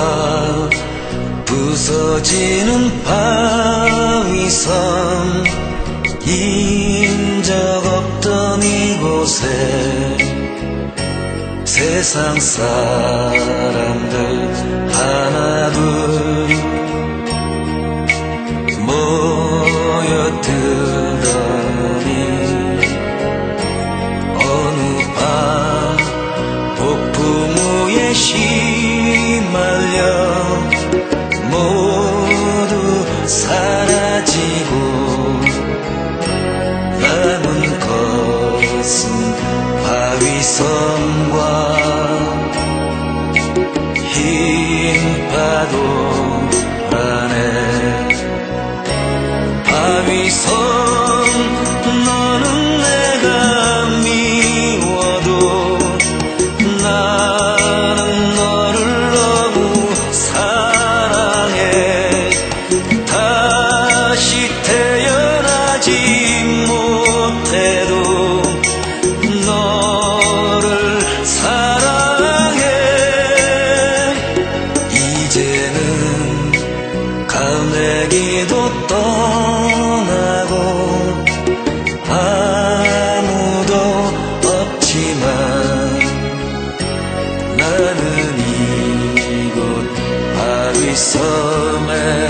밭 부서지는 바위섬 인적 없던 이곳에 세상 사람들 하나둘 파도 안에 밤이 서 amigos, avísame.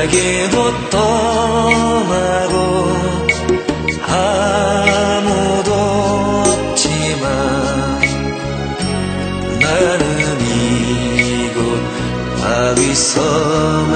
갑자기 못 떠나고 아무도 없지만 나는 이곳 바위섬에